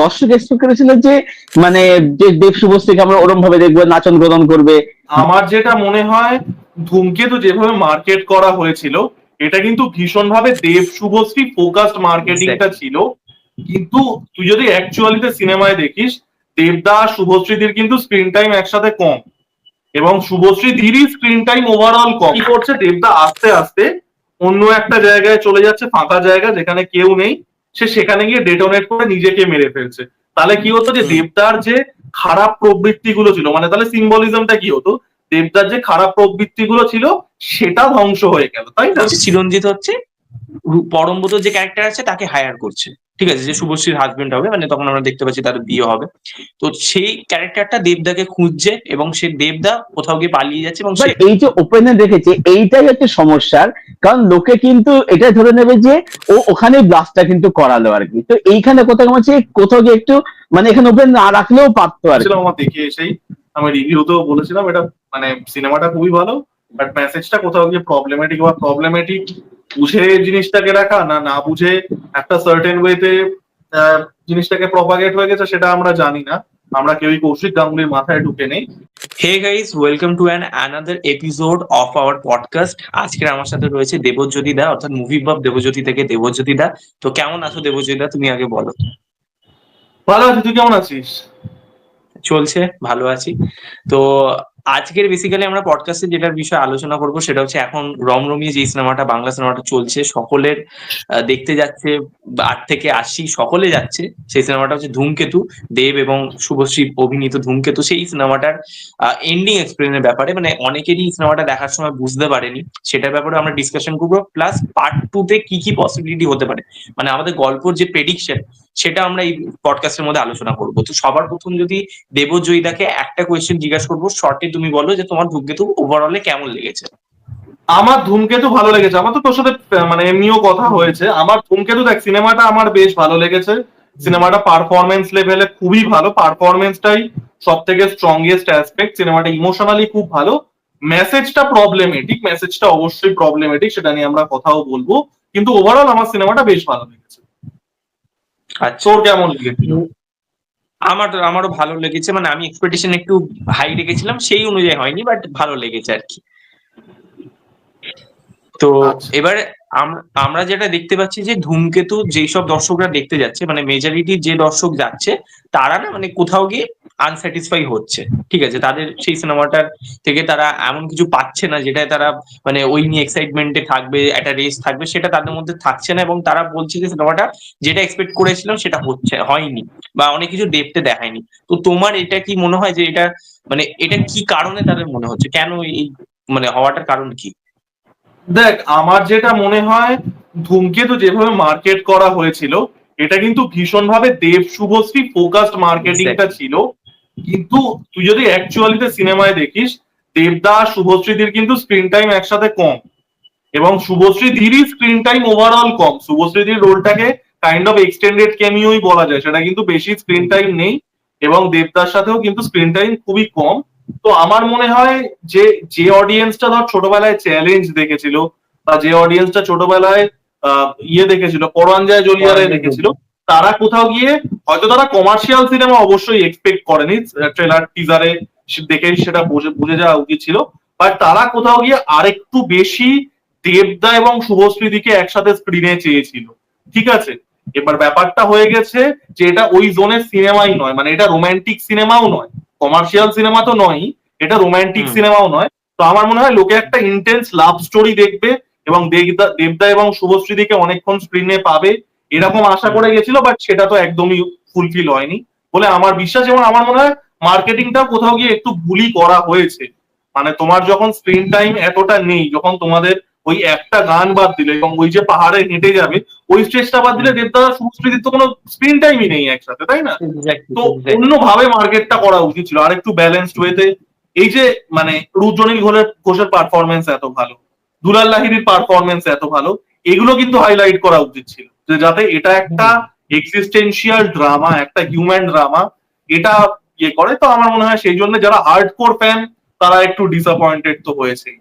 দর্শক এক্সপেক্ট করেছিল যে মানে যে দেব শুভশ্রীকে আমরা ওরম ভাবে দেখব নাচন গ্রদন করবে। আমার যেটা মনে হয় ধূমকেতু যেভাবে মার্কেট করা হয়েছিল এটা কিন্তু ভীষণভাবে দেব শুভশ্রী ফোকাসড মার্কেটিংটা ছিল। কিন্তু তুই যদি অ্যাকচুয়ালিতে সিনেমায় দেখিস দেবদা আর শুভশ্রীদির কিন্তু স্ক্রিন টাইম একসাথে কম। এবং শুভশ্রী ধীরই স্ক্রিন টাইম ওভারঅল কম। কি করছে দেবদা আস্তে আস্তে অন্য একটা জায়গায় চলে যাচ্ছে ফাঁকা জায়গা যেখানে কেউ নেই। সে সেখানে গিয়ে ডেটোনেট করে নিজেকে মেরে ফেলছে। তাহলে কি হতো যে দেবদার যে খারাপ প্রবৃত্তি গুলো ছিল মানে তাহলে সিম্বলিজমটা কি হতো? দেবদার যে খারাপ প্রবৃত্তি গুলো ছিল সেটা ধ্বংস হয়ে গেল তাই না? চিরঞ্জিত হচ্ছে পরমব্রত যে ক্যারেক্টার আছে তাকে হায়ার করছে। ঠিক আছে যে শুভশ্রীর হাজবেন্ড হবে মানে তখন আমরা দেখতে পাচ্ছি তার বিয়ে হবে। তো সেই ক্যারেক্টারটা দেবদাকে খুঁজছে এবং সে দেবদা কোথাও গিয়ে পালিয়ে যাচ্ছে এবং এই যে ওপেনে দেখেছে এইটাই হচ্ছে সমস্যার। কারণ লোকে কিন্তু এটা ধরে নেবে যে ও ওখানে ব্লাস্টটা কিন্তু করালো আর কি। তো এইখানে কোথাও হচ্ছে কোথাও গিয়ে একটু মানে এখানে ওপেন না রাখলেও পারতো আর কি। আমার দেখে এসেই আমি রিভিউতেও বলেছিলাম এটা মানে সিনেমাটা খুবই ভালো বাট মেসেজটা কোথাও গিয়ে প্রবলেমেটিক বা প্রবলেমেটিক বুঝে জিনিসটাকে রাখা না না বুঝে একটা সার্টেন ওয়েতে জিনিসটাকে প্রপাগেট হয়ে গেছে সেটা আমরা জানি না। আমরা কেউই কৌশিক গাঙ্গুলির মাথায় ঢুকে নেই। Hey guys welcome to an another episode of our podcast আজকে আমার সাথে রয়েছে দেবজ্যোতি দা অর্থাৎ মুভি বাব দেবজ্যোতি থেকে দেবজ্যোতি দা। তো কেমন আছো দেবজ্যোতি দা? তুমি আগে বলো। ভালো আছি তুই কেমন আছিস? চলছে ভালো আছি। তো আজকের বেসিক্যালি আমরা পডকাস্টে যেটার বিষয়ে আলোচনা করব সেটা হচ্ছে এখন রমরমিয়ে যে সিনেমাটা বাংলা সিনেমাটা চলছে, সকলের দেখতে যাচ্ছে আট থেকে আশি সকলে যাচ্ছে, সেই সিনেমাটা হচ্ছে ধূমকেতু, দেব এবং শুভশ্রী অভিনীত ধূমকেতু। সেই সিনেমাটার এন্ডিং এক্সপিরিয়েন্সের ব্যাপারে মানে অনেকেরই সিনেমাটা দেখার সময় বুঝতে পারেনি, সেটার ব্যাপারে আমরা ডিসকাশন করব। প্লাস পার্ট টু তে কি কি পসিবিলিটি হতে পারে? মানে আমাদের গল্পর যে প্রেডিকশন সেটা আমরা এই পডকাস্টের মধ্যে আলোচনা করব। তো সবার প্রথম যদি দেবজয়ীদাকে একটা কোয়েশ্চেন জিজ্ঞাসা করব শর্টে তুমি বলো যে তোমার ধূমকেতু ওভারঅলে কেমন লেগেছে? আমার ধূমকেতু ভালো লেগেছে। আমার তো তোর সাথে মানে এমনিও কথা হয়েছে। আমার ধূমকেতু দেখ সিনেমাটা আমার বেশ ভালো লেগেছে। সিনেমাটা পারফরমেন্স লেভেলে খুবই ভালো। পারফরমেন্সটাই সব থেকে স্ট্রংগেস্ট অ্যাসপেক্ট সিনেমাটা ইমোশনালি খুব ভালো। মেসেজটা প্রবলেমেটিক মেসেজটা অবশ্যই প্রবলেমেটিক সেটা নিয়ে আমরা কথাও বলব। কিন্তু ওভারঅল আমার সিনেমাটা বেশ ভালো লেগেছে। আচ্ছা তোর কেমন লেগেছিল? আমার আমারও ভালো লেগেছে মানে আমি এক্সপেকটেশন একটু হাই রেখেছিলাম সেই অনুযায়ী হয়নি বাট ভালো লেগেছে আর কি। তো আচ্ছা। এবারে আমরা যেটা দেখতে পাচ্ছি যে ধূমকেতু যেসব দর্শকরা দেখতে যাচ্ছে মানে মেজরিটি যে দর্শক যাচ্ছে তারা না মানে কোথাও গিয়ে আনস্যাটিসফাই হচ্ছে। ঠিক আছে? তাদের সেই সিনেমাটার থেকে তারা এমন কিছু পাচ্ছে না যেটা তারা মানে ওই নিয়ে এক্সাইটমেন্টে থাকবে একটা রেস থাকবে সেটা তাদের মধ্যে থাকছে না এবং তারা বলছে যে সিনেমাটা যেটা এক্সপেক্ট করেছিলাম সেটা হচ্ছে হয়নি বা অনেক কিছু দেখতে দেখায়নি। তো তোমার এটা কি মনে হয় যে এটা মানে এটা কি কারণে তাদের মনে হচ্ছে? কেন এই মানে হওয়াটার কারণ কি? দেখ আমার যেটা মনে হয় ধূমকেতু যেভাবে মার্কেট করা হয়েছিল এটা কিন্তু ভীষণভাবে দেব শুভশ্রী ফোকাসড মার্কেটিংটা ছিল। কিন্তু তুই যদি অ্যাকচুয়ালিতে সিনেমায় দেখিস দেবদা শুভশ্রীদির কিন্তু স্ক্রিন টাইম একসাথে কম। এবং শুভশ্রী ধীরই স্ক্রিন টাইম ওভারঅল কম। শুভশ্রীদির রোলটাকে কাইন্ড অফ এক্সটেন্ডেড ক্যামিওই বলা যায়। সেটা কিন্তু বেশি স্ক্রিন টাইম নেই। এবং দেবদার সাথেও কিন্তু স্ক্রিন টাইম খুবই কম। তো আমার মনে হয় যে যে অডিয়েন্সটা ধর ছোটবেলায় চ্যালেঞ্জ দেখেছিল বা যে অডিয়েন্সটা ছোটবেলায় আহ, ইয়ে দেখেছিল পরাঞ্জয় জলিয়ারে দেখেছিল তারা কোথাও গিয়ে হয়তো তারা কমার্শিয়াল সিনেমা অবশ্যই এক্সপেক্ট করেনি ট্রেলার টিজারে দেখে সেটা বুঝে বুঝে যাওয়া উচিত ছিল। বাট তারা কোথাও গিয়ে আরেকটু বেশি দেবদা এবং শুভশ্রীদিকে একসাথে স্ক্রিনে চেয়েছিল। ঠিক আছে? এবার ব্যাপারটা হয়ে গেছে যে এটা ওই জোনের সিনেমাই নয় মানে এটা রোমান্টিক সিনেমাও নয়। কমার্শিয়াল সিনেমা তো নয় এটা রোমান্টিক সিনেমাও নয়। তো আমার মনে হয় লোকে একটা ইন্টেন্স লাভ স্টোরি দেখবে এবং দেবদা দেবদা এবং শুভশ্রীদিকে অনেকক্ষণ স্ক্রিনে পাবে। এরকম আশা করে গেছিল বাট সেটা তো একদমই ফুলফিল হয়নি। বলে আমার বিশ্বাস এবং আমার মনে হয় মার্কেটিংটাও কোথাও গিয়ে একটু ভুলই করা হয়েছে। মানে তোমার যখন স্ক্রিন টাইম এতটা নেই যখন তোমাদের ওই একটা গান বাদ দিলে এবং ওই যে পাহাড়ে হেঁটে যাবে ওই স্টেজটা বাদ দিলে দেবদা শুভশ্রীদির তো কোনো স্ক্রিন টাইমই নেই একসাথে তাই না? তো অন্যভাবে মার্কেটটা করা উচিত ছিল। আর একটু ব্যালেন্সড ওয়েতে এই যে মানে রুদ্রনীল ঘোষের ঘোষের পারফরমেন্স এত ভালো দুলাল লাহিড়ির পারফরমেন্স এত ভালো এগুলো কিন্তু হাইলাইট করা উচিত ছিল। যে যাতে এটা একটা এক্সিস্টেন্সিয়াল ড্রামা একটা হিউম্যান ড্রামা এটা ইয়ে করে। তো আমার মনে হয় সেই জন্য যারা হার্ড কোর ফ্যান তারা একটু ডিসঅ্যাপয়েন্টেড তো হয়েছেই।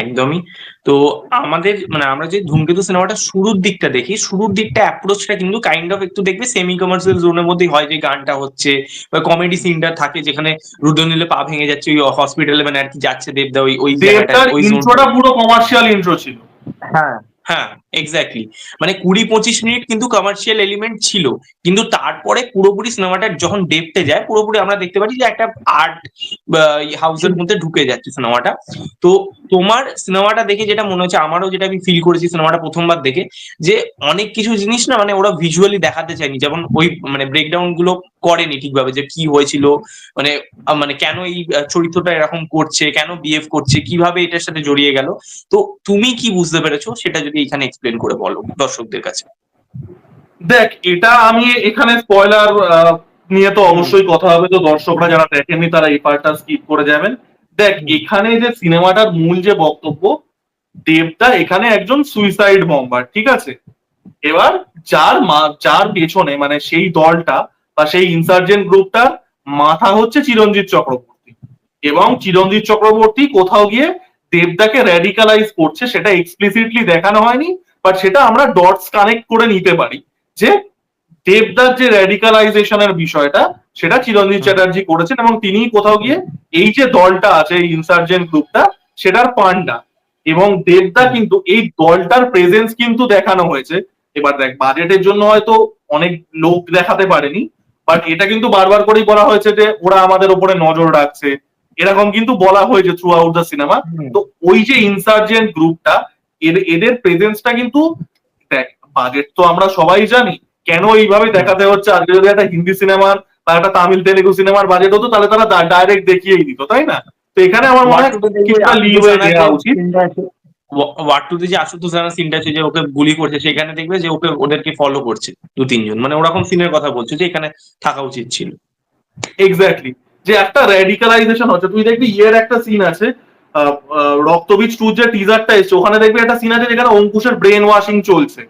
একদমই। তো আমাদের মানে আমরা যে ধূমকেতু সিনেমাটা শুরুর দিকটা দেখি শুরুর দিকটা অ্যাপ্রোচটা কিন্তু কাইন্ড অফ একটু দেখবে সেমি কমার্শিয়াল জোনের মধ্যেই হয় যে গানটা হচ্ছে বা কমেডি সিনটা থাকে যেখানে রুদ্রনীলে পা ভেঙে যাচ্ছে ওই হসপিটালে মানে আর কি যাচ্ছে দেবদা ওই ওই জায়গাটা ওই ইন্ট্রোটা পুরো কমার্শিয়াল ইন্ট্রো ছিল। হ্যাঁ। হ্যাঁ। এক্স্যাক্টলি মানে কুড়ি পঁচিশ মিনিট কিন্তু কমার্শিয়াল এলিমেন্ট ছিল। কিন্তু তারপরে পুরোপুরি সিনেমাটা যখন ডেপতে যায়, পুরোপুরি আমরা দেখতে পাচ্ছি যে একটা আর্ট হাউসের মধ্যে ঢুকে যাচ্ছে সিনেমাটা তো তোমার সিনেমাটা দেখে যেটা মনে হচ্ছে, আমারও যেটা আমি ফিল করেছি সিনেমাটা প্রথমবার দেখে, যে অনেক কিছু জিনিস না মানে ওরা ভিজুয়ালি দেখাতে চায়নি। যেমন ওই মানে ব্রেকডাউনগুলো করেনি ঠিকভাবে, যে কি হয়েছিল মানে মানে কেন এই চরিত্রটা এরকম করছে, কেন বিহেভ করছে, কীভাবে এটার সাথে জড়িয়ে গেল। তো তুমি কি বুঝতে পেরেছ? সেটা যদি এখানে এক্সপ্লেন করে বলো দর্শকদের কাছে। দেখ এটা আমি এখানে স্পয়লার নিয়ে তো অবশ্যই কথা হবে তো দর্শকরা যারা দেখেননি তারা এই পার্টটা স্কিপ করে যাবেন। দেখ এখানে যে সিনেমাটার মূল যে বক্তব্য দেবদা এখানে একজন সুইসাইড বম্বার ঠিক আছে? এবার যার মা যার পেছনে মানে সেই দলটা বা সেই ইনসার্জেন্ট গ্রুপটার মাথা হচ্ছে চিরঞ্জিত চক্রবর্তী। এবং চিরঞ্জিত চক্রবর্তী কোথাও গিয়ে দেবদাকে র্যাডিকালাইজ করছে সেটা এক্সপ্লিসিটলি দেখানো হয়নি। বাট সেটা আমরা ডটস কানেক্ট করে নিতে পারি যে দেবদার যে র্যাডিকালাইজেশনের বিষয়টা সেটা চিরঞ্জিত। চ্যাটার্জি করেছেন এবং তিনি কোথাও গিয়ে এই যে দলটা আছে ইনসার্জেন্ট গ্রুপটা সেটার পান্ডা এবং দেবদা কিন্তু এই দলটার প্রেজেন্স কিন্তু দেখানো হয়েছে। এবার দেখ বাজেটের জন্য হয়তো অনেক লোক দেখাতে পারেনি বাট এটা কিন্তু বারবার করেই বলা হয়েছে যে ওরা আমাদের উপরে নজর রাখছে। এরকম কিন্তু বলা হয়েছে থ্রু আউট দ্য সিনেমা তো ওই যে ইনসার্জেন্ট গ্রুপটা এদের প্রেজেন্সটা কিন্তু দেখ বাজেট তো আমরা সবাই জানি কেন এইভাবে দেখাতে হচ্ছে? আজকে যদি একটা হিন্দি সিনেমার বা একটা তামিল তেলেগু সিনেমার বাজেট হতো তাহলে তারা ডাইরেক্ট দেখিয়েই দিত তাই না? তো এখানে আমার মনে হয় কিছুটা leeway দেওয়া উচিত। ওয়াটুতে যে আশুতোষ সিনটা যে ওকে গুলি করছে সেখানে দেখবে যে ওকে ওদেরকে ফলো করছে দু তিনজন। মানে ওরকম সিনের কথা বলছে যে এখানে থাকা উচিত ছিল। এক্স্যাক্টলি যে একটা র্যাডিকালাইজেশন হচ্ছে তুই দেখবি ইয়ের একটা সিন আছে রক্তবীজ টুর যে টিজারটা এসছে ওখানে দেখবি একটা সিন আছে যেখানে অঙ্কুশের ব্রেন ওয়াশিং চলছে।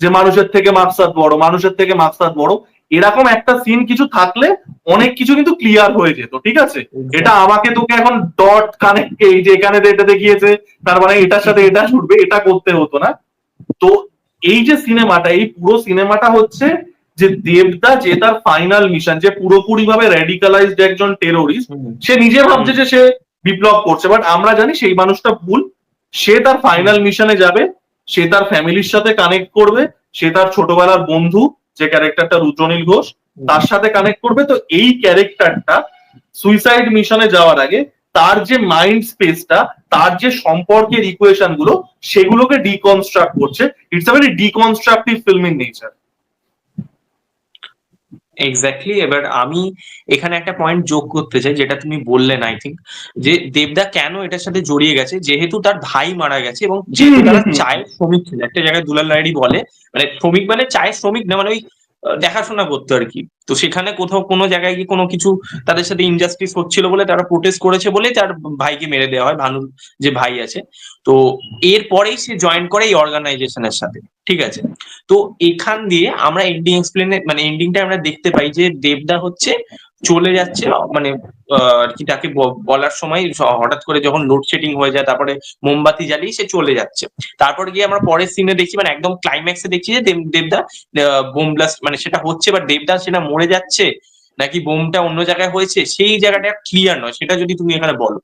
যে মানুষের থেকে মাকসাদ বড় মানুষের থেকে মাকসাদ বড়। এরকম একটা সিন কিছু থাকলে অনেক কিছু কিন্তু ক্লিয়ার হয়ে যেত ঠিক আছে? এটা আমাকে তোকে এখন ডট কানেক্ট এই যে এখানে এটা দেখিয়েছে তার মানে এটার সাথে এটা ছুটবে এটা করতে হতো না। তো এই যে সিনেমাটা এই পুরো সিনেমাটা হচ্ছে যে দেবদা যে তার ফাইনাল মিশন যে পুরোপুরি ভাবে র্যাডিকালাইজড একজন টেরোরিস্ট সে নিজে ভাবছে যে সে বিপ্লব করছে বাট আমরা জানি সেই মানুষটা ভুল। সে তার ফাইনাল মিশনে যাবে, সে তার ফ্যামিলির সাথে কানেক্ট করবে, সে তার ছোটবেলার বন্ধু, যে ক্যারেক্টারটা রুদ্রনীল ঘোষ, তার সাথে কানেক্ট করবে। তো এই ক্যারেক্টারটা সুইসাইড মিশনে যাওয়ার আগে তার যে মাইন্ড স্পেসটা তার যে সম্পর্কের ইকুয়েশনগুলো, সেগুলোকে ডিকনস্ট্রাক্ট করছে। It's a very deconstructive film nature exactly এবার আমি এখানে একটা পয়েন্ট যোগ করতে চাই যেটা তুমি বললেন আই থিঙ্ক যে দেবদা কেন এটার সাথে জড়িয়ে গেছে যেহেতু তার ভাই মারা গেছে এবং যেহেতু তারা। চায়ের শ্রমিক ছিল একটা জায়গায় দুলাল নাইডি বলে মানে শ্রমিক মানে চায়ের শ্রমিক না মানে ওই দেখাশোনা করতো আর কি। তো সেখানে কোথাও কোনো জায়গায় গিয়ে কোনো কিছু তাদের সাথে ইনজাস্টিস হচ্ছিল বলে তারা প্রোটেস্ট করেছে বলে তার ভাইকে মেরে দেওয়া হয়, ভানুর যে ভাই আছে। তো এরপরেই সে জয়েন করে এই অর্গানাইজেশনের সাথে, ঠিক আছে? তো এখান দিয়ে আমরা এন্ডিং এক্সপ্লেন মানে এন্ডিংটা আমরা দেখতে পাই যে দেবদা হচ্ছে চলে যাচ্ছে মানে আর কি তাকে বলার সময় হঠাৎ করে যখন লোডশেডিং হয়ে যায় তারপরে মোমবাতি জ্বালিয়ে সে চলে যাচ্ছে। তারপরে গিয়ে আমরা পরের সিনে দেখি মানে একদম ক্লাইম্যাক্সে দেখছি যে দেবদা বোম ব্লাস্ট মানে সেটা হচ্ছে বা দেবদা সেটা মরে যাচ্ছে নাকি বোমটা অন্য জায়গায় হয়েছে সেই জায়গাটা ক্লিয়ার নয় সেটা যদি তুমি এখানে বলো।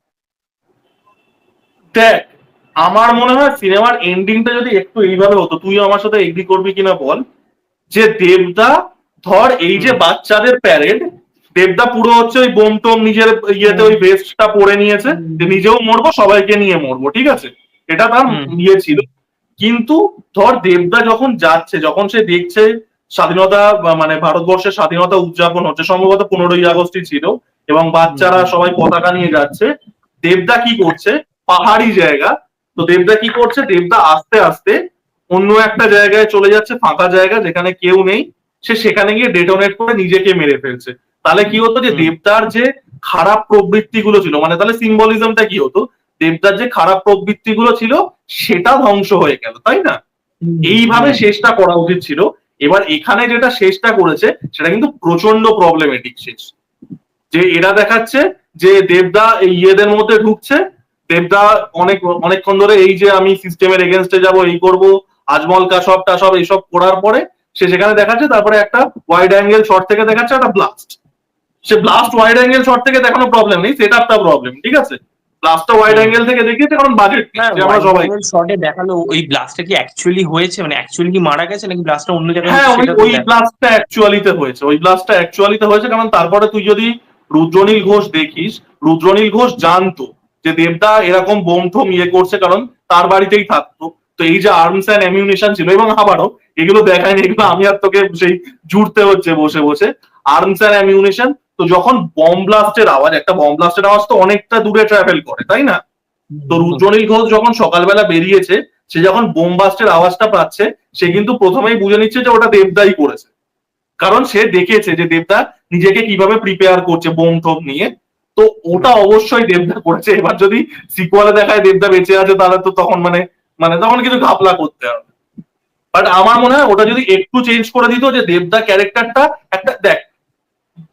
দেখ আমার মনে হয় সিনেমার এন্ডিংটা যদি একটু এইভাবে হতো তুই আমার সাথে এগ্রি করবি কিনা বল যে দেবদা ধর এই যে বাচ্চাদের প্যারেড দেবদা পুরো হচ্ছে ওই বোম টোম নিজের ইয়েতে ওই ভেস্টটা পরে নিয়েছে। যে নিজেও মরবো সবাইকে নিয়ে মরবো ঠিক আছে? এটা তার ইয়ে ছিল। কিন্তু ধর দেবদা যখন যাচ্ছে যখন সে দেখছে স্বাধীনতা মানে ভারতবর্ষের স্বাধীনতা উদযাপন হচ্ছে সম্ভবত পনেরোই আগস্টই ছিল এবং বাচ্চারা সবাই পতাকা নিয়ে যাচ্ছে দেবদা কি করছে? পাহাড়ি জায়গা। তো দেবদা কি করছে? দেবদা আস্তে আস্তে অন্য একটা জায়গায় চলে যাচ্ছে ফাঁকা জায়গা যেখানে কেউ নেই। সে সেখানে গিয়ে ডেটোনেট করে নিজেকে মেরে ফেলছে। তাহলে কি হতো যে। দেবদার যে খারাপ প্রবৃত্তি গুলো ছিল মানে তাহলে সিম্বলিজমটা কি হতো? দেবদার যে খারাপ প্রবৃত্তি গুলো ছিল সেটা ধ্বংস হয়ে গেল তাই না? এইভাবে শেষটা করা উচিত ছিল। এবার এখানে যেটা শেষটা করেছে সেটা কিন্তু প্রচণ্ড প্রবলেমেটিক শেষ। যে এরা দেখাচ্ছে যে দেবদা এই ইয়েদের মধ্যে ঢুকছে দেবদা অনেক অনেকক্ষণ ধরে এই যে আমি সিস্টেমের এগেনস্টে যাব এই করব আজমল কাসব টাসব এইসব করার পরে সে সেখানে দেখাচ্ছে তারপরে একটা ওয়াইড অ্যাঙ্গেল শট থেকে দেখাচ্ছে একটা ব্লাস্ট সে ব্লাস্ট ওয়াইড অ্যাঙ্গেল শট থেকে দেখানো প্রবলেম নেই সেট আপটা প্রবলেম ঠিক আছে? ব্লাস্টটা ওয়াইড অ্যাঙ্গেল থেকে দেখিয়েছে কারণ বাজেট আমরা সবাই। শর্টে দেখাল ওই ব্লাস্টটা কি অ্যাকচুয়ালি হয়েছে? মানে অ্যাকচুয়ালি কি মারা গেছে নাকি ব্লাস্টটা অন্য জায়গায় হ্যাঁ ওই ব্লাস্টটা অ্যাকচুয়ালিতে হয়েছে ওই ব্লাস্টটা অ্যাকচুয়ালিতে হয়েছে কারণ তারপরে তুই যদি রুদ্রনীল ঘোষ দেখিস রুদ্রনীল ঘোষ জানতো যে দেবদা এরকম বোম ঠোম ইয়ে করছে কারণ তার বাড়িতেই থাকতো। তো এই যে আর্মস অ্যান্ড অ্যামিউনিশন ছিল এবং আবারও এগুলো দেখায়নি এগুলো আমি আর তোকে সেই জুড়তে হচ্ছে বসে বসে। আর্মস অ্যান্ড অ্যামিউনিশন তো যখন বম ব্লাস্টের আওয়াজ একটা বম ব্লাস্টের আওয়াজ তো অনেকটা দূরে ট্রাভেল করে তাই না? তো রুদ্রনীল ঘোষ যখন সকালবেলা বেরিয়েছে সে যখন বোম ব্লাস্টের আওয়াজটা পাচ্ছে সে কিন্তু প্রথমেই বুঝে নিচ্ছে যে ওটা দেবদাই করেছে। কারণ সে দেখেছে যে দেবদা নিজেকে কীভাবে প্রিপেয়ার করছে বোম টোম নিয়ে। তো ওটা অবশ্যই দেবদা করেছে। এবার যদি সিকুয়ালে দেখায় দেবদা বেঁচে আছে তাহলে তো তখন মানে মানে তখন কিছু ঘাপলা করতে হবে। বাট আমার মনে হয় ওটা যদি একটু চেঞ্জ করে দিত যে দেবদা ক্যারেক্টারটা একটা দেখ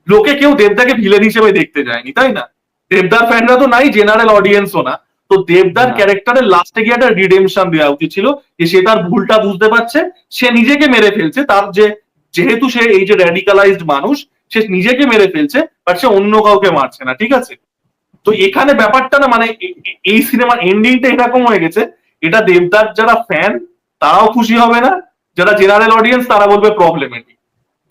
লোকে কেউ দেবদাকে ভিলেন হিসেবে দেখতে যায়নি তাই না? দেবদার ফ্যানরা তো নাই জেনারেল অডিয়েন্সও না। তো দেবদার। ক্যারেক্টারের লাস্টে গিয়ে একটা রিডেমশন দেওয়া উচিত ছিল যে সে তার ভুলটা বুঝতে পারছে সে নিজেকে মেরে ফেলছে তার যে যেহেতু সে এই যে র্যাডিকালাইজড মানুষ সে নিজেকে মেরে ফেলছে বাট সে অন্য কাউকে মারছে না ঠিক আছে? তো এখানে ব্যাপারটা না মানে এই সিনেমার এন্ডিংটা এরকম হয়ে গেছে এটা দেবদার যারা ফ্যান তারাও খুশি হবে না যারা জেনারেল অডিয়েন্স তারা বলবে প্রবলেমেটিক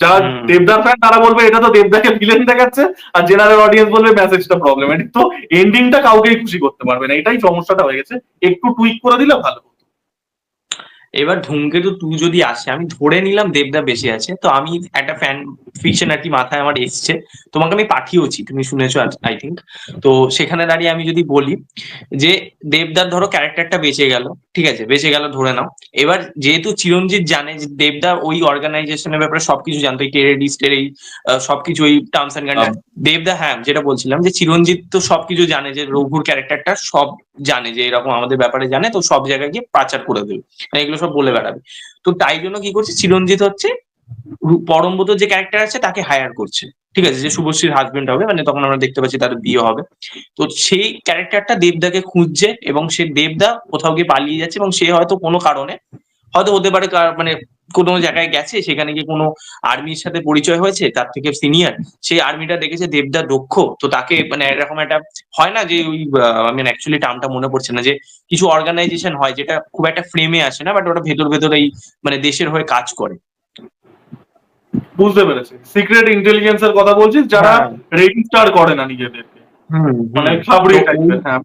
যারা। দেবদার ফ্যান তারা বলবে এটা তো দেবদাকে ভিলেন দেখাচ্ছে। আর জেনারেল অডিয়েন্স বলবে মেসেজটা প্রবলেমেটিক তো এন্ডিংটা কাউকেই খুশি করতে পারবে না। এটাই সমস্যাটা হয়ে গেছে। একটু টুইক করে দিলে ভালো। এবার ধূমকেতু তুই যদি আসে আমি ধরে নিলাম দেবদা বেশি আছে তো আমি একটা ফ্যান ফিকশন আর কি মাথায় আমার এসছে। তোমাকে আমি পাঠিয়েওছি তুমি শুনেছো আই থিঙ্ক তো সেখানে দাঁড়িয়ে আমি যদি বলি যে দেবদার ধরো ক্যারেক্টারটা বেঁচে গেল ঠিক আছে বেঁচে গেল ধরে নাও। এবার যেহেতু চিরঞ্জিত জানে যে দেবদা ওই অর্গানাইজেশনের ব্যাপারে সবকিছু জানতো টেরিস্টের এই সবকিছু ওই টার্মস অ্যান্ড কন্ডিশন দেবদা হ্যাঁ যেটা বলছিলাম যে চিরঞ্জিত তো সবকিছু জানে যে রঘুর ক্যারেক্টারটা সব জানে যে এরকম আমাদের ব্যাপারে জানে তো সব জায়গায় গিয়ে পাচার করে দেবে। মানে এগুলো সব বলে বেড়াবে। তো তাই জন্য কি করছে? চিরঞ্জিত হচ্ছে পরমব্রত যে ক্যারেক্টার আছে তাকে হায়ার করছে। ঠিক আছে? যে শুভশ্রীর হাজবেন্ড হবে মানে তখন আমরা দেখতে পাচ্ছি তার বিয়ে হবে। তো সেই ক্যারেক্টারটা দেবদাকে খুঁজছে এবং সে দেবদা কোথাও গিয়ে পালিয়ে যাচ্ছে এবং সে হয়তো কোনো কারণে, হয়তো হতে পারে মানে কোনো জায়গায় গেছে সেখানে গিয়ে কোনো আর্মির সাথে পরিচয় হয়েছে তার থেকে সিনিয়র সেই আর্মিটা দেখেছে দেবদা দক্ষ তো তাকে মানে এরকম একটা হয় না যে ওই আমি অ্যাকচুয়ালি টার্মটা মনে পড়ছে না যে কিছু অর্গানাইজেশন হয় যেটা খুব একটা ফ্রেমে আসে না বাট ওটা ভেতর ভেতর এই মানে দেশের হয়ে কাজ করে। বুঝতে পেরেছি। সিক্রেট ইন্টেলিজেন্স এর কথা বলছিস যারা হ্যাঁ। রেজিস্টার করে না নিজেদেরকে। মানে খাবড়ি টাইপের হ্যাঁ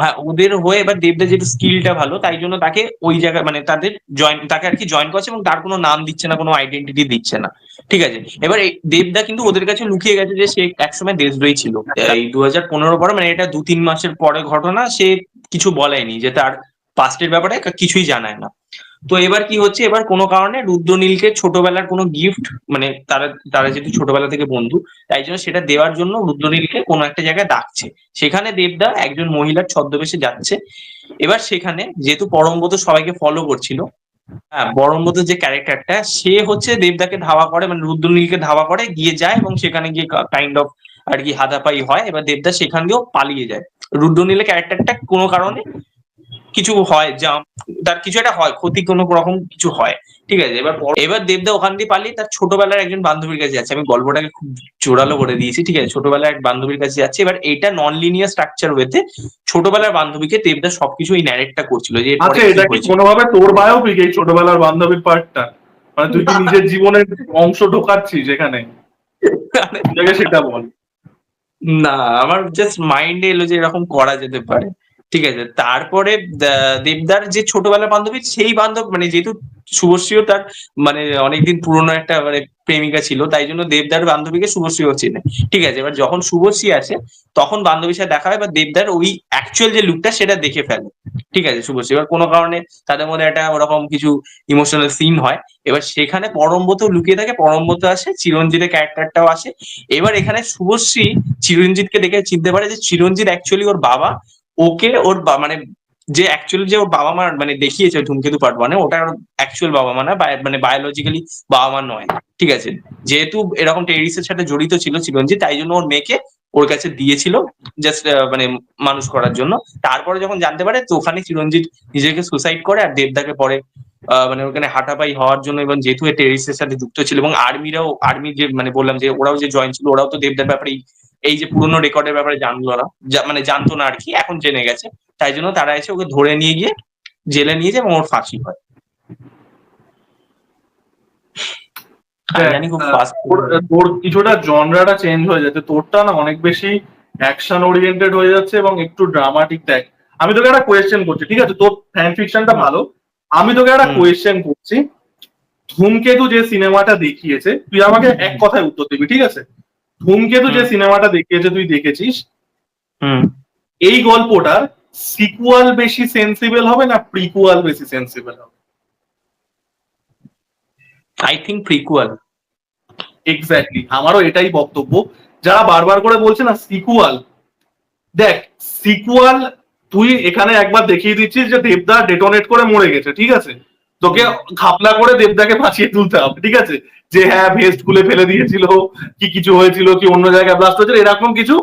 হ্যাঁ ওদের হয়ে এবার দেবদা যেহেতু স্কিলটা ভালো তাই জন্য তাকে ওই জায়গায় মানে তাদের জয়েন তাকে আর কি জয়েন করছে এবং তার কোনো নাম দিচ্ছে না কোনো আইডেন্টিটি দিচ্ছে না। ঠিক আছে? এবার এই দেবদা কিন্তু ওদের কাছে লুকিয়ে গেছে যে সে একসময় দেশদ্রোহী ছিল। এই দু হাজার পনেরো পরে মানে এটা দু তিন মাসের পরে ঘটনা সে কিছু বলেনি যে তার পাস্টের ব্যাপারে কিছুই জানায় না। তো এবার কি হচ্ছে? এবার কোনো কারণে রুদ্রনীলকে ছোটবেলার কোনো গিফট মানে তারা তারা যেহেতু ছোটবেলা থেকে বন্ধু, তাই জন্য সেটা দেওয়ার জন্য রুদ্রনীলকে কোনো একটা জায়গায় ডাকছে। সেখানে দেবদা একজন মহিলার ছদ্মবেশে যাচ্ছে। এবার সেখানে যেহেতু পরমব্রত সবাইকে ফলো করছিল হ্যাঁ পরমব্রত যে ক্যারেক্টারটা সে হচ্ছে দেবদাকে ধাওয়া করে মানে রুদ্রনীলকে ধাওয়া করে, গিয়ে যায় এবং সেখানে গিয়ে কাইন্ড অফ আর কি হাতাপাই হয়। এবার দেবদা সেখান দিয়েও পালিয়ে যায়। রুদ্রনীলের ক্যারেক্টারটা কোনো কারণে কিছু হয় যা তার কিছু একটা হয় ক্ষতি কোনো রকম কিছু হয় ঠিক আছে? এবার এবার দেবদা ওখান দিয়ে পালিয়ে তার ছোটবেলার একজন বান্ধবীর কাছে যাচ্ছে। আমি গল্পটাকে খুব জোরালো করে দিয়েছি ঠিক আছে? ছোটবেলার এক বান্ধবীর কাছে যাচ্ছে। এবার এটা নন লিনিয়ার স্ট্রাকচার ওয়েতে ছোটবেলার বান্ধবীকে দেবদা সবকিছু এই ন্যারেটটা করছিল যে আচ্ছা এটা কি কোনোভাবে তোর বায়োপিক এই ছোটবেলার বান্ধবীর পার্টটা মানে তুই কি নিজের জীবনের অংশ ঢোকাচ্ছিস এখানে? সেটা বল। না আমার জাস্ট মাইন্ডে এলো যে এরকম করা যেতে পারে। ঠিক আছে, তারপরে দেবদার যে ছোটবেলার বান্ধবী, সেই বান্ধব মানে যেহেতু শুভশ্রীও তার মানে অনেকদিন পুরনো একটা মানে প্রেমিকা ছিল, তাই জন্য দেবদার বান্ধবীকে শুভশ্রীও চেনে। ঠিক আছে, এবার যখন শুভশ্রী আসে, তখন বান্ধবীর সাথে দেখা হয় বা দেবদার ওই অ্যাকচুয়াল যে লুকটা সেটা দেখে ফেলে। ঠিক আছে, শুভশ্রী, এবার কোনো কারণে তাদের মধ্যে একটা ওরকম কিছু ইমোশনাল সিন হয়। এবার সেখানে পরমব্রত লুকিয়ে থাকে, পরমব্রত আসে, চিরঞ্জিতের ক্যারেক্টারটাও আসে। এবার এখানে শুভশ্রী, চিরঞ্জিতকে দেখে চিনতে পারে যে, চিরঞ্জিত অ্যাকচুয়ালি ওর বাবা ওকে ওর মানে যে অ্যাকচুয়ালি যে ওর বাবা মা মানে দেখিয়েছে ধূমকেতু পার্ট ওয়ানে ওটা ওর অ্যাকচুয়াল বাবা মা না মানে বায়োলজিক্যালি বাবা মা নয়, ঠিক আছে? যেহেতু এরকম টেরিসের সাথে জড়িত ছিল চিরঞ্জিত, তাই জন্য ওর মেয়েকে ওর কাছে দিয়েছিল জাস্ট মানে মানুষ করার জন্য। তারপরে যখন জানতে পারে, তো ওখানে চিরঞ্জিত নিজেকে সুসাইড করে আর দেবদাকে পরে মানে ওখানে হাঁটাপাই হওয়ার জন্য এবং যেহেতু টেরিসের সাথে যুক্ত ছিল এবং আর্মিরাও আর্মি যে মানে বললাম যে ওরাও যে জয়েন ছিল ওরাও তো দেবদার ব্যাপারে এই- যে পুরনো রেকর্ডের ব্যাপারে জানলো না মানে জানতো না আর কি এখন জেনে গেছে। তাই জন্য তারা এসে ওকে ধরে নিয়ে গিয়ে জেলে নিয়ে যায় এবং ওর ফাঁসি হয়। তোর তোর কিছুটা জনরাটা চেঞ্জ হয়ে যাচ্ছে। তোরটা না অনেক বেশি অ্যাকশন ওরিয়েন্টেড হয়ে যাচ্ছে এবং একটু ড্রামাটিক দেখ। আমি তোকে একটা কোয়েশ্চেন করছি ঠিক আছে? তোর ফ্যান ফিকশনটা ভালো। আমি তোকে একটা কোয়েশ্চেন করছি। ধূমকেতু যে সিনেমাটা দেখিয়েছে তুই আমাকে এক কথায় উত্তর দিবি ঠিক আছে? ধূমকেতু যে সিনেমাটা দেখিয়েছে তুই দেখেছিস? হুম। এই গল্পটার সিকুয়াল বেশি সেন্সিবল হবে না প্রিকুয়াল বেশি সেন্সিবল হবে? আই থিঙ্ক প্রিকুয়াল এক্স্যাক্টলি আমারও এটাই বক্তব্য। যারা বারবার করে বলছে না সিকুয়াল দেখ সিকুয়াল তুই এখানে একবার দেখিয়ে দিচ্ছিস যে দেবদা ডেটোনেট করে মরে গেছে ঠিক আছে? তোকে ঘাপলা করে দেবদাকে ফাঁসিয়ে তুলতে হবে ঠিক আছে? যে হ্যাঁ ভেস্ট খুলে ফেলে দিয়েছিল কি কিছু হয়েছিল কি অন্য জায়গায় ব্লাস্ট হয়েছিল এরকম কিছু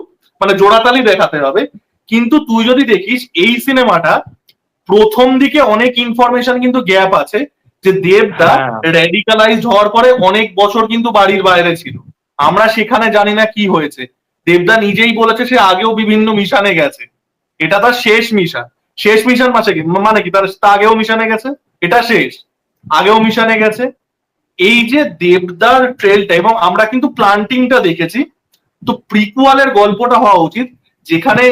মানে জোড়াতালি দেখাতে হবে। কিন্তু তুই যদি দেখিস এই সিনেমাটা প্রথম দিকে অনেক ইনফরমেশন কিন্তু গ্যাপ আছে যে দেবদা হ্যাঁ। রেডিকালাইজড হওয়ার পরে অনেক বছর কিন্তু বাড়ির বাইরে ছিল। আমরা সেখানে জানি না কি হয়েছে। দেবদা নিজেই বলেছে সে আগেও বিভিন্ন মিশনে গেছে। এটা তার শেষ মিশন। শেষ মিশন মাসে কি? মানে কি? তার আগেও মিশনে গেছে, এটা শেষ। আগেও মিশনে গেছে। এই যে দেবদার ট্রেলটা এবং আমরা কিন্তু প্লান্টিংটা দেখেছি, তো প্রিকুয়ালের গল্পটা হওয়া উচিত, যেখানে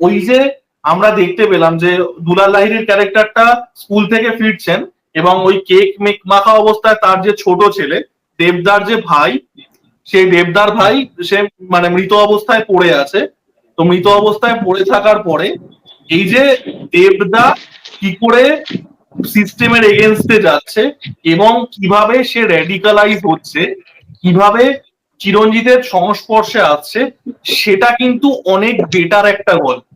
ওই যে আমরা দেখতে পেলাম যে দুলাল লাহিড়ির ক্যারেক্টারটা স্কুল থেকে ফিরছেন, এবং ওই কেক মেক মাখা অবস্থায় তার যে ছোট ছেলে, দেবদার যে ভাই, সেই দেবদার ভাই সে মানে মৃত অবস্থায় পড়ে আছে। তো মৃত অবস্থায় পড়ে থাকার পরে এই যে দেবদা কি করে সিস্টেমের এগেনস্টে যাচ্ছে এবং কীভাবে সে রেডিকালাইজ হচ্ছে কীভাবে চিরঞ্জিতের সংস্পর্শে আসছে সেটা কিন্তু অনেক বেটার একটা গল্প।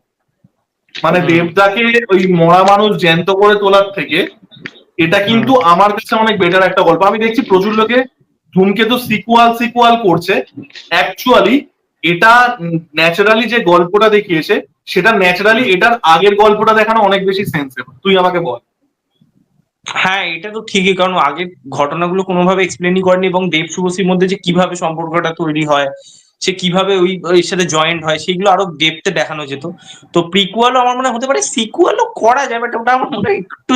মানে দেবদাকে ওই মরা মানুষ জ্যান্ত করে তোলার থেকে এটা কিন্তু আমার কাছে অনেক বেটার একটা গল্প। আমি দেখছি প্রচুর লোকে ধূমকেতু সিকুয়াল সিকুয়াল করছে। অ্যাকচুয়ালি এটা ন্যাচারালি যে গল্পটা দেখিয়েছে সেটা ন্যাচারালি এটার আগের গল্পটা দেখানো অনেক বেশি সেন্সেবল তুই আমাকে বল। হ্যাঁ এটা তো ঠিকই কারণ আগের ঘটনাগুলো কোনোভাবে এক্সপ্লেনই করেনি এবং দেব শুভশ্রীর মধ্যে যে কীভাবে সম্পর্কটা তৈরি হয় সে কীভাবে ওই এর সাথে জয়েন্ট হয় সেগুলো আরও ডেপতে দেখানো যেত। তো প্রিকুয়ালও আমার মনে হতে পারে সিকুয়ালও করা যায় বাট ওটা আমার মনে হয় একটু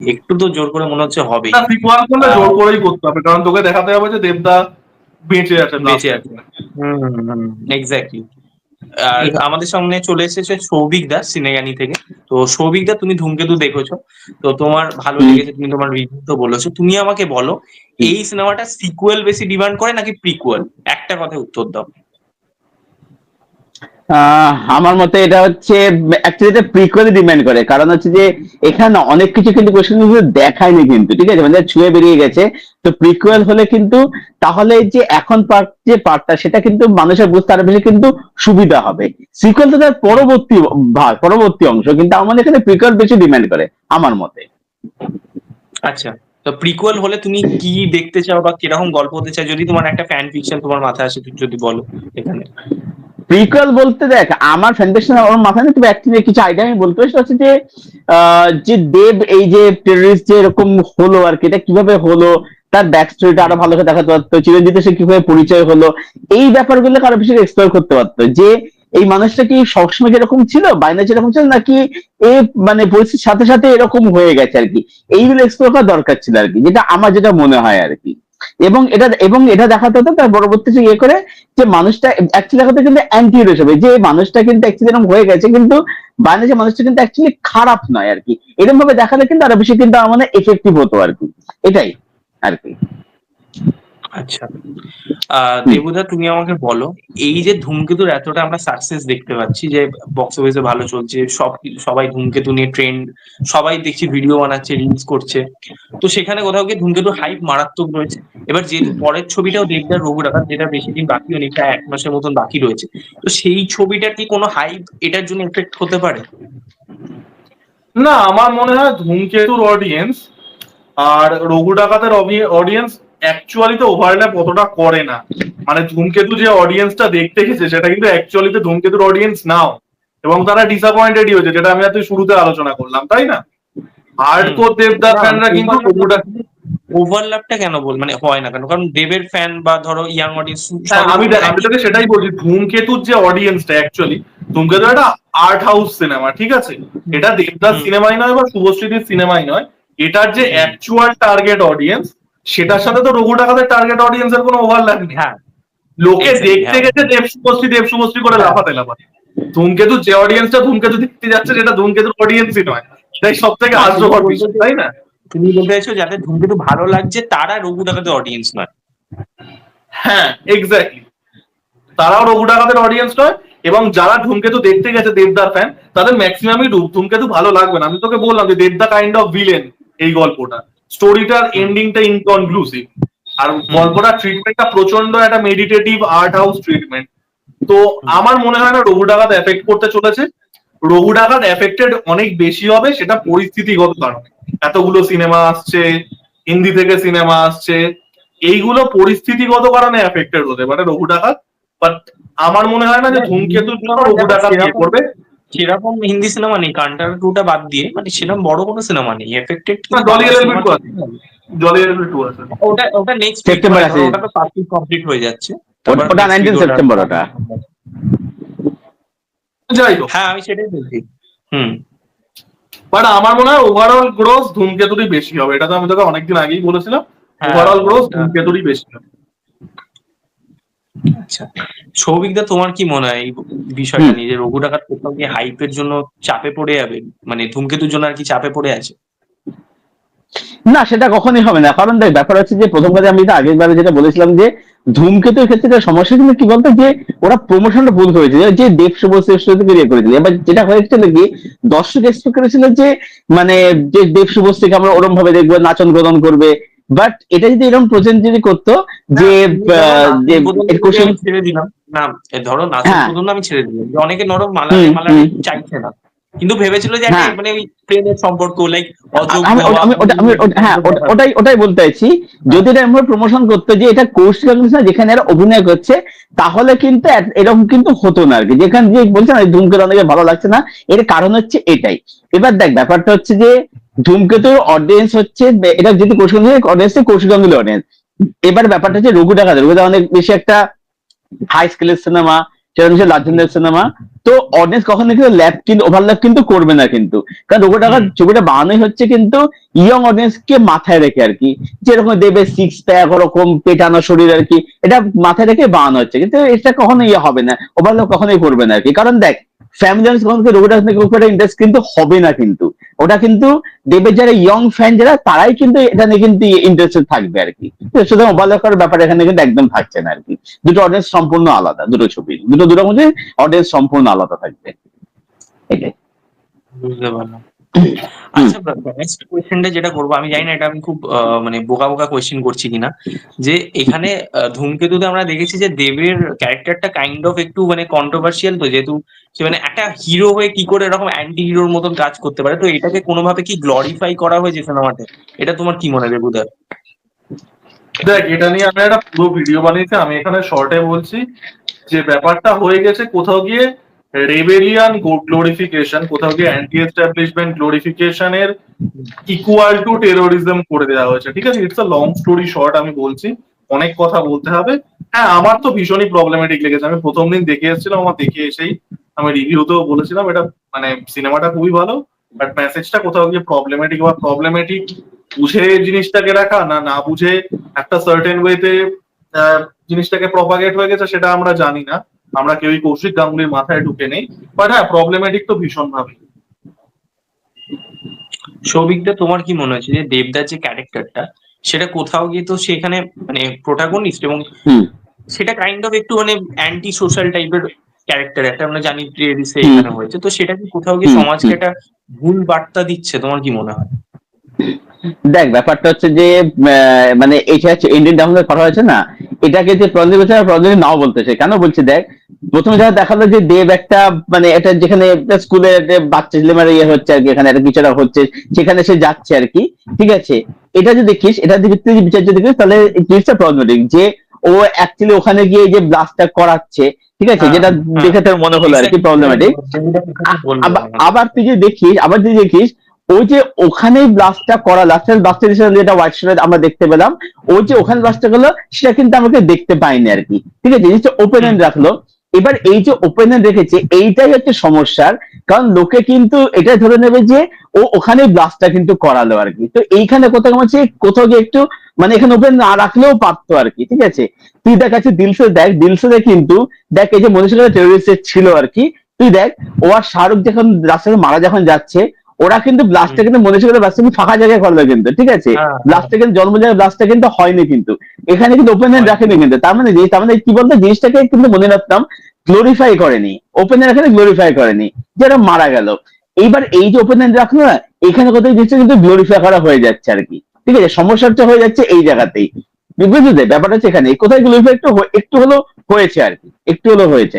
একটু তো জোর করে মনে হচ্ছে হবেই। সিকুয়াল করলে জোর করেই করতে হবে কারণ তোকে দেখাতে হবে যে দেবদা বেঁচে আছে বেঁচে আছে এক্স্যাক্টলি আর আমাদের সামনে চলে এসেছে সৌভিক দা সিনেগানি থেকে। তো সৌভিক দা তুমি ধূমকেতু দেখেছ। তো তোমার ভালো লেগেছে তুমি তোমার রিভিউ তো বলেছ। তুমি আমাকে বলো এই সিনেমাটা সিকুয়েল বেশি ডিমান্ড করে নাকি প্রিকুয়েল একটা কথায় উত্তর দাও। আমার মতে এটা হচ্ছে অ্যাকচুয়ালি এটা প্রিকুয়ালি ডিমান্ড করে। কারণ হচ্ছে যে, এখানে অনেক কিছু কিন্তু কোশ্চেন দেখায়নি কিন্তু, ঠিক আছে? মানে ছুঁয়ে বেরিয়ে গেছে। তো প্রিকুয়াল হলে কিন্তু, তাহলে যে এখন পার্ট যে পার্টটা সেটা কিন্তু মানুষের বুঝতে আরও বেশি কিন্তু সুবিধা হবে। সিকুয়াল তো তার পরবর্তী ভাগ, পরবর্তী অংশ, কিন্তু আমাদের এখানে প্রিকুয়াল বেশি ডিমান্ড করে, আমার মতে। আচ্ছা তো প্রিকুয়েল হলে তুমি কি দেখতে চাও বা কীরকম গল্প হতে চাও? যদি তোমার একটা ফ্যান ফিকশন তোমার মাথায় আসে, তুমি যদি বলো এখানে। প্রিকুয়াল বলতে দেখ, আমার ফ্যান্টেশন আমার মাথায় নেই তবে অ্যাকচুয়ালি কিছু আইডিয়া আমি বলতে সেটা হচ্ছে যে যে দেব, এই যে টেররিস্ট যে এরকম হলো আর কি, এটা কীভাবে হলো, তার ব্যাক স্টোরিটা আরও ভালো করে দেখাতে পারতো, চিরঞ্জিতের সে কীভাবে পরিচয় হলো, এই ব্যাপারগুলো কারও বেশি এক্সপ্লোর করতে পারতো, যে এই মানুষটা কি সবসময় যেরকম ছিল বাইনা যেরকম ছিল, নাকি এ মানে পরিস্থিতির সাথে সাথে এরকম হয়ে গেছে আর কি, এইগুলো এক্সপ্লোর করা দরকার ছিল আর কি, যেটা আমার যেটা মনে হয় আর কি। এবং এটা এবং এটা দেখাতে হতো তার পরবর্তী যে ইয়ে করে যে মানুষটা অ্যাকচুয়ালি দেখাতে কিন্তু অ্যান্টি হিরো হিসেবে। যে মানুষটা কিন্তু অ্যাকচুয়ালি এরকম হয়ে গেছে কিন্তু যে মানুষটা কিন্তু অ্যাকচুয়ালি খারাপ নয় আর কি। এরকম ভাবে দেখালে কিন্তু আরও বেশি কিন্তু মানে এফেক্টিভ হতো আর কি। এটাই আর কি। আচ্ছা। দেবুদা, তুমি আমাকে বলো, এই যে ধূমকেতুর এতটা আমরা সাকসেস দেখতে পাচ্ছি যে বক্স অফিসে ভালো চলছে, সব, সবাই ধূমকেতু নিয়ে ট্রেন্ড সবাই দেখছি ভিডিও বানাচ্ছে রিলস করছে। তো সেখানে কোথাও গিয়ে ধূমকেতুর হাইপ মারাত্মক রয়েছে। এবার যেহেতু পরের ছবিটাও দেবদার রঘু ডাকাত যেটা বেশি দিন বাকি প্রায় এক মাসের মতন বাকি রয়েছে। তো সেই ছবিটার কি কোনো হাইপ এটার জন্য এফেক্ট হতে পারে? না, আমার মনে হয় ধূমকেতুর অডিয়েন্স আর রঘু ডাকাতের অডিয়েন্স অ্যাকচুয়ালি তো ওভারল্যাপ অতটা করে না। মানে ধূমকেতু যে অডিয়েন্সটা দেখতে গেছে, সেটা কিন্তু অ্যাকচুয়ালিতে ধূমকেতুর অডিয়েন্স নাও। এবং তারা ডিসঅ্যাপয়েন্টেডই হয়েছে, যেটা আমি এত শুরুতে আলোচনা করলাম, তাই না? হার্ডকোর দেবদার ফ্যানরা কিন্তু ওভারল্যাপটা কেন বল মানে হয় না কেন কারণ দেবের ফ্যান বা ধরো ইয়াং অডিয়েন্স হ্যাঁ, আমি আমি তোকে সেটাই বলছি ধূমকেতুর যে অডিয়েন্সটা অ্যাকচুয়ালি ধূমকেতু একটা আর্ট হাউস সিনেমা ঠিক আছে? এটা দেবদাস সিনেমাই নয় বা শুভশ্রীদের সিনেমাই নয় এটার যে অ্যাকচুয়াল টার্গেট অডিয়েন্স সেটার সাথে তো রঘু ডাকাতের টার্গেট অডিয়েন্সের কোনো ওভারল্যাপ নেই। হ্যাঁ। লোকে দেখতে হ্যাঁ। গেছে দেব শুভশ্রী দেব শুভশ্রী করে হ্যাঁ। লাফাতে লাফাতে। ধূমকেতু যে অডিয়েন্সটা ধূমকেতু দেখতে যাচ্ছে সেটা ধূমকেতুর অডিয়েন্সই নয়। সেটাই সব থেকে হ্যাঁ, হাস্যকর বিষয় তাই না? তুমি বলতে চাইছো যাদের ধূমকেতু ভালো লাগছে তারা রঘু ডাকাতের অডিয়েন্স নয়। হ্যাঁ এক্স্যাক্টলি তারাও রঘু ডাকাতের অডিয়েন্স নয় এবং যারা ধূমকেতু দেখতে গেছে দেবদার ফ্যান তাদের ম্যাক্সিমামই ধূমকেতু ভালো লাগবে না। আমি তোকে বললাম যে দেবদা কাইন্ড অফ ভিলেন এই গল্পটা। স্টোরিটার এন্ডিংটা ইনকনক্লুসিভ আর গল্পটা ট্রিটমেন্টটা প্রচণ্ড একটা মেডিটেটিভ আর্ট হাউস ট্রিটমেন্ট তো আমার মনে হয় না রঘু ডাকাত এফেক্ট করতে চলেছে। রঘু ডাকাত এফেক্টেড অনেক বেশি হবে সেটা পরিস্থিতিগত কারণে। এতগুলো সিনেমা আসছে হিন্দি থেকে সিনেমা আসছে এইগুলো পরিস্থিতিগত কারণে এফেক্টেড হতে পারে রঘু ডাকাত বাট আমার মনে হয় না যে ধূমকেতুর জন্য রঘু ডাকাত ইয়ে করবে। সেরকম হিন্দি সিনেমা নেই কান্টার টুটা বাদ দিয়ে মানে সেরকম বড় কোনো সিনেমা নেই। এফেক্টেড না, ডলি এলিমেন্ট তো আছে। জলের টু আছে। ওটা ওটা নেক্সট September আছে। ওটা তো পার্টি কমপ্লিট হয়ে যাচ্ছে। ওটা- ওটা 19 সেপ্টেম্বর ওটা। যাই হোক। হ্যাঁ আমি সেটাই বলছি। হুম। বাট আমার মনে হয় ওভারঅল গ্রোথ ধূমকেতুরই বেশি হবে। এটা তো আমি তোকে অনেকদিন আগেই বলেছিলাম। হ্যাঁ, ওভারঅল গ্রোথ ওটা- ধূমকেতুরই বেশি হবে। আচ্ছা। সৌভিকদা তোমার কি মনে হয় এই বিষয়টা নিয়ে যে রঘু ডাকাত কোথাও গিয়ে হাইপের জন্য চাপে পড়ে যাবে? মানে ধূমকেতুর জন্য আর কি চাপে পড়ে আছে? না সেটা কখনোই হবে না। কারণ দেখ ব্যাপার হচ্ছে যে প্রথম কথা আমি আগের বারে যেটা বলেছিলাম যে ধূমকেতুর ক্ষেত্রে সমস্যা কিন্তু কি বলতো যে ওরা প্রমোশনটা ভুল হয়েছে যে দেব শুভ শ্রেষ্ঠকে ইয়ে করেছিল এবার যেটা হয়েছিল কি দর্শক এক্সপেক্ট করেছিল যে মানে যে দেব শুভশ্রীকে আমরা ওরম ভাবে দেখব নাচন গ্রহণ করবে। বাট এটা যদি এরকম প্রেজেন্ট যদি করতো যে ছেড়ে দিলাম। না ধরো নাচের হ্যাঁ। আমি ছেড়ে দিলাম। অনেকে নরম মালা মালা চাইছে না। কিন্তু ভেবেছিল যে হ্যাঁ। মানে ওই প্রেমের সম্পর্ক লাইক আমি আমি আমি হ্যাঁ ওটা- ওটাই ওটাই বলতে চাইছি। যদি এটা এমন প্রমোশন করতো যে এটা কৌশিক যেখানে এরা অভিনয় করছে তাহলে কিন্তু এরকম কিন্তু হতো না আর কি যেখানে যে বলছে না ধূমকেতু অনেকে ভালো লাগছে না। এর কারণ হচ্ছে এটাই। এবার দেখ ব্যাপারটা হচ্ছে যে ধূমকেতুর অডিয়েন্স হচ্ছে এটা যদি কৌশিক অডিয়েন্স কৌশিক গাঙ্গুলি অডিয়েন্স এবার ব্যাপারটা হচ্ছে রঘু ডাকাত রঘু অনেক বেশি একটা হাই স্কেলের সিনেমা সেটা হচ্ছে লার্জেন্ডার সিনেমা তো অডিয়েন্স কখনো কিন্তু ল্যাপ কিন্তু ওভারল্যাপ কিন্তু করবে না কিন্তু। কারণ রঘু ডাকাত ছবিটা বানানোই হচ্ছে কিন্তু ইয়ং অডিয়েন্স কে মাথায় রেখে আর কি। যেরকম দেবে সিক্স প্যাক ওরকম পেটানো শরীর আর কি। এটা মাথায় রেখে বানানো হচ্ছে। কিন্তু এটা কখনো ইয়ে হবে না ওভারল্যাপ কখনোই করবে না আর কি। কারণ দেখ ফ্যামিলি কখনো ইন্টারেস্ট কিন্তু হবে না কিন্তু। ওটা কিন্তু দেবের যারা ইয়ং ফ্যান যারা তারাই কিন্তু এটা নিয়ে কিন্তু ইন্টারেস্টেড থাকবে আর কি। সুতরাং ওভারল্যাপ করার ব্যাপার এখানে কিন্তু একদম থাকছে না আর কি। দুটো অডিয়েন্স সম্পূর্ণ আলাদা দুটো ছবি। দুটো দুটো মধ্যে অডিয়েন্স সম্পূর্ণ আলাদা থাকবে। এটাই। বুঝতে পারলাম। আচ্ছা নেক্সট কোয়েশ্চেনটা যেটা করব আমি জানি না এটা আমি খুব মানে বোকা বোকা কোয়েশ্চেন করছি কিনা। যে এখানে আহ, ধূমকেতুতে আমরা দেখেছি যে দেবের ক্যারেক্টারটা কাইন্ড অফ একটু মানে কন্ট্রোভার্সিয়াল তো যেহেতু সে মানে একটা হিরো হয়ে কি করে এরকম অ্যান্টি হিরোর মতন কাজ করতে পারে। তো এটাকে কোনোভাবে কি গ্লরিফাই করা হয়েছে সিনেমাতে এটা তোমার কি মনে হয় দেবুদা দেখ এটা নিয়ে আমি একটা পুরো ভিডিও বানিয়েছি। আমি এখানে শর্টে বলছি যে ব্যাপারটা হয়ে গেছে কোথাও গিয়ে রেবেলিয়ান গ্লোরিফিকেশন কোথাও গিয়ে অ্যান্টি এস্টাবলিশমেন্ট গ্লোরিফিকেশনের ইকুয়াল টু টেরোরিজম করে দেওয়া হয়েছে, ঠিক আছে? It's a long story short আমি বলছি। অনেক কথা বলতে হবে। হ্যাঁ আমার তো ভীষণই প্রবলেমেটিক লেগেছে। আমি প্রথম দিন দেখে এসেছিলাম, আমার দেখে এসেই আমি রিভিউতেও বলেছিলাম, এটা মানে সিনেমাটা খুবই ভালো বাট মেসেজটা কোথাও গিয়ে প্রবলেমেটিক বা প্রবলেমেটিক বুঝে জিনিসটাকে রাখা না না বুঝে একটা সার্টেন ওয়েতে জিনিসটাকে প্রপাগেট হয়ে গেছে, সেটা আমরা জানি না। আমরা কেউই কৌশিক গাঙ্গুলির মাথায় ঢুকে নেই বাট হ্যাঁ প্রবলেমেটিক তো ভীষণ ভাবে সৌভিকদা তোমার কি মনে হচ্ছে যে দেবদার যে ক্যারেক্টারটা সেটা কোথাও গিয়ে তো সেখানে মানে প্রোটাগনিস্ট এবং সেটা কাইন্ড অফ একটু মানে অ্যান্টি সোশ্যাল টাইপের ক্যারেক্টার একটা আমরা জানি প্রিয়ারিসে হুম। এখানে হয়েছে তো সেটা কি কোথাও গিয়ে সমাজকে একটা ভুল বার্তা দিচ্ছে তোমার কি মনে হয়? দেখ ব্যাপারটা হচ্ছে যে আহ, মানে এটা হচ্ছে ইন্ডিয়ান ডাউনলোড করা হয়েছে না এটাকে যে প্রবলেম হচ্ছে প্রবলেম নাও বলতেছে। কেন বলছি দেখ? প্রথমে যারা দেখাল যে দেব একটা মানে এটা যেখানে স্কুলে বাচ্চা ছেলে মেয়েরা ইয়ে হচ্ছে আর কি এখানে একটা কিছু একটা হচ্ছে সেখানে সে যাচ্ছে আর কি ঠিক আছে? এটা যদি দেখিস এটা যদি বিচার যদি দেখিস তাহলে জিনিসটা প্রবলেমেটিক যে ও অ্যাকচুয়ালি ওখানে গিয়ে যে ব্লাস্টটা করাচ্ছে ঠিক আছে? হ্যাঁ, যেটা হ্যাঁ। দেখে তোর মনে হলো আর কি প্রবলেমেটিক আবার তুই যে দেখিস আবার তুই দেখিস ওই যে ওখানেই ব্লাস্টটা করা লাস্টের ব্লাস্টের হিসেবে যেটা হোয়াইট শার্ট আমরা দেখতে পেলাম ওই যে ওখানে ব্লাস্টটা করল সেটা কিন্তু আমাকে দেখতে পাইনি আর কি ঠিক আছে? জিনিসটা ওপেন এন্ড রাখল। এবার এই যে ওপেন রেখেছে এইটাই হচ্ছে সমস্যার। কারণ লোকে কিন্তু এটা ধরে নেবে যে, ও ওখানে ব্লাস্টটা কিন্তু করালো আর কি। তো এইখানে কোথাও হচ্ছে, কোথাও গিয়ে একটু মানে এখানে ওপেন না রাখলেও পারতো আর কি, ঠিক আছে? তুই দেখ আছে দিলসে, দেখ, দিলসে কিন্তু, দেখ এই যে মনীষা টেরোরিস্ট ছিল আর কি। তুই দেখ, ও আর শাহরুখ যখন রাস্তায় মারা যখন যাচ্ছে ওরা কিন্তু ব্লাস্টটা কিন্তু মনীষা করে ব্লাস্ট ফাঁকা জায়গায় করল কিন্তু ঠিক আছে? হ্যাঁ, ব্লাস্টটা কিন্তু জন্ম জায়গায় ব্লাস্টটা কিন্তু হয়নি কিন্তু। এখানে কিন্তু ওপেন এন্ড রাখেনি কিন্তু। তার মানে তার মানে কি বলতো জিনিসটাকে কিন্তু মনে রাখতাম গ্লোরিফাই করেনি। ওপেন এন্ড এখানে গ্লোরিফাই করেনি। যেটা মারা গেল। এইবার এই যে ওপেন এন্ড রাখল না এখানে কোথাও জিনিসটা কিন্তু গ্লোরিফাই করা হয়ে যাচ্ছে আর কি। ঠিক আছে? সমস্যাটা হয়ে যাচ্ছে এই জায়গাতেই। বুঝলি ব্যাপারটা হচ্ছে এখানে। কোথায় গ্লোরিফাই একটু একটু হলো হয়েছে আর কি। একটু হলো হয়েছে।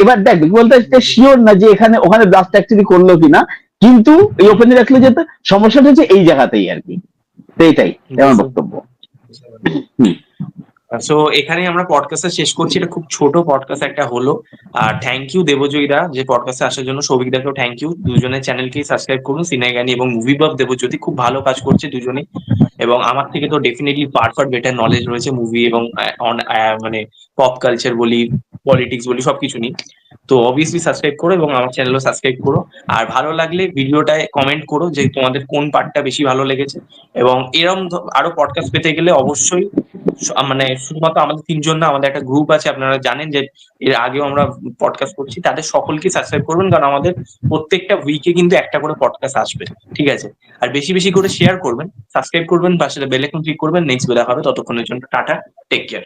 এবার দেখ বলতে শিওর না যে এখানে ওখানে ব্লাস্ট অ্যাকচুয়ালি করল কিনা? কিন্তু এই ওপেন রাখলে যেতে সমস্যাটা হচ্ছে এই জায়গাতেই আর কি। এইটাই আমার বক্তব্য। সো এখানে আমরা পডকাস্টটা শেষ করছি এটা খুব ছোট পডকাস্ট একটা হলো। আর থ্যাংক ইউ দেবজয়ীদা যে পডকাস্টে আসার জন্য সৌভিকদাকেও থ্যাংক ইউ দুজনের চ্যানেলকেই সাবস্ক্রাইব করুন সিনেগানি এবং মুভি বাব দেবজ্যোতি খুব ভালো কাজ করছে দুজনে। এবং আমার থেকে তো definitely par far better knowledge রয়েছে মুভি এবং মানে পপ কালচার বলি পলিটিক্স বলি, সবকিছু নিয়ে। তো অবভিয়াসলি সাবস্ক্রাইব করো এবং আমার চ্যানেলও সাবস্ক্রাইব করো। আর ভালো লাগলে ভিডিওটায় কমেন্ট করো যে তোমাদের কোন পার্টটা বেশি ভালো লেগেছে। এবং এরম আরও পডকাস্ট পেতে গেলে অবশ্যই মানে শুধুমাত্র আমাদের তিনজন না, আমাদের একটা গ্রুপ আছে, আপনারা জানেন যে এর আগেও আমরা পডকাস্ট করছি, তাদের সকলকে সাবস্ক্রাইব করবেন, কারণ আমাদের প্রত্যেকটা উইকে কিন্তু একটা করে পডকাস্ট আসবে, ঠিক আছে? আর বেশি বেশি করে শেয়ার করবেন সাবস্ক্রাইব করবেন, পাশে বেল আইকন ক্লিক করবেন নেক্সট বেলা হবে, ততক্ষণের জন্য টাটা টেক কেয়ার